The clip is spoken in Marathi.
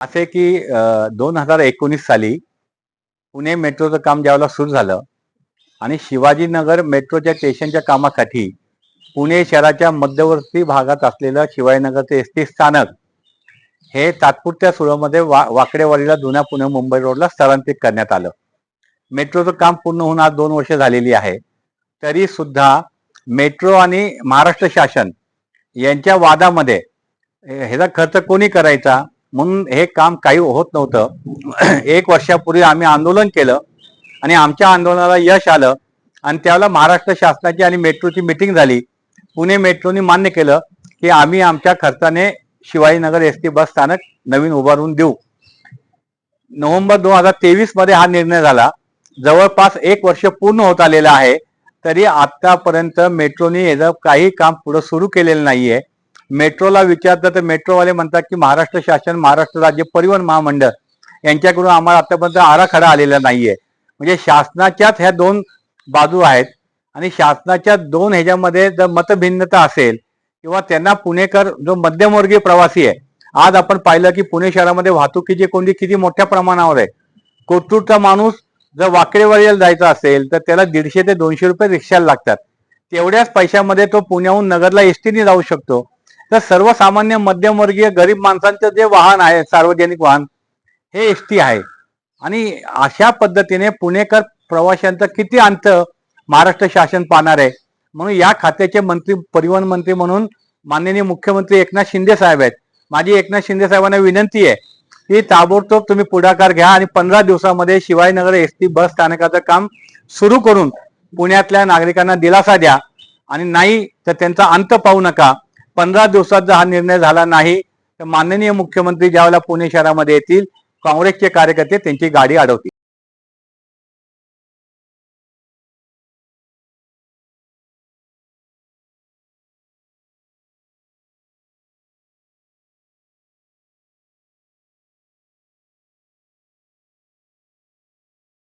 असे की दोन हजार एकोणीस साली पुणे मेट्रोचं काम ज्यावेळेला सुरू झालं आणि शिवाजीनगर मेट्रोच्या स्टेशनच्या कामासाठी पुणे शहराच्या मध्यवर्ती भागात असलेलं शिवाजीनगरचं एस टी स्थानक हे तात्पुरत्या सुरूमध्ये वा वाकडेवाडीला जुन्या पुणे मुंबई रोडला स्थलांतरित करण्यात आलं. मेट्रोचं काम पूर्ण होऊन आज दोन वर्ष झालेली आहे. तरी सुद्धा मेट्रो आणि महाराष्ट्र शासन यांच्या वादामध्ये ह्याचा खर्च कोणी करायचा म्हणून हे काम काही होत नव्हतं. एक वर्षापूर्वी आम्ही आंदोलन केलं आणि आमच्या आंदोलनाला यश आलं आणि त्यावेळेला महाराष्ट्र शासनाची आणि मेट्रोची मिटिंग झाली. पुणे मेट्रोनी मान्य केलं की आम्ही आमच्या खर्चाने शिवाजीनगर एस टी बस स्थानक नवीन उभारून देऊ. नोव्हेंबर दोन हजार तेवीसमध्ये हा निर्णय झाला. जवळपास एक वर्ष पूर्ण होत आलेलं आहे. तरी आतापर्यंत मेट्रोनी याचं काही काम पुढे सुरू केलेलं नाहीये. मेट्रोला विचारलं तर मेट्रोवाले म्हणतात की महाराष्ट्र शासन महाराष्ट्र राज्य परिवहन महामंडळ यांच्याकडून आम्हाला आतापर्यंत आराखडा आलेला नाहीये. म्हणजे शासनाच्याच ह्या दोन बाजू आहेत आणि शासनाच्या दोन ह्याच्यामध्ये जर मतभिन्नता असेल किंवा त्यांना पुणेकर जो मध्यमवर्गीय प्रवासी आहे आज आपण पाहिलं की पुणे शहरामध्ये वाहतुकीची कोंडी किती मोठ्या प्रमाणावर आहे. कोथरूडचा माणूस जर वाकडेवाडीला जायचा असेल तर त्याला दीडशे ते दोनशे रुपये रिक्षाला लागतात. तेवढ्याच पैशामध्ये तो पुण्याहून नगरला एसटीने जाऊ शकतो. तर सर्वसामान्य मध्यमवर्गीय गरीब माणसांचं जे वाहन आहे सार्वजनिक वाहन हे एस टी आहे. आणि अशा पद्धतीने पुणेकर प्रवाशांचं किती अंत महाराष्ट्र शासन पाहणार आहे? म्हणून या खात्याचे मंत्री परिवहन मंत्री म्हणून माननीय मुख्यमंत्री एकनाथ शिंदे साहेब आहेत. माझी एकनाथ शिंदे साहेबांना विनंती आहे की ताबडतोब तुम्ही पुढाकार घ्या आणि पंधरा दिवसामध्ये शिवाजीनगर एस टी बस स्थानकाचं काम सुरू करून पुण्यातल्या नागरिकांना दिलासा द्या. आणि नाही तर त्यांचा अंत पाहू नका. पंधरा दिवसात जर हा निर्णय झाला नाही तर माननीय मुख्यमंत्री ज्यावेळेला पुणे शहरामध्ये येतील काँग्रेसचे कार्यकर्ते त्यांची गाडी अडवतील.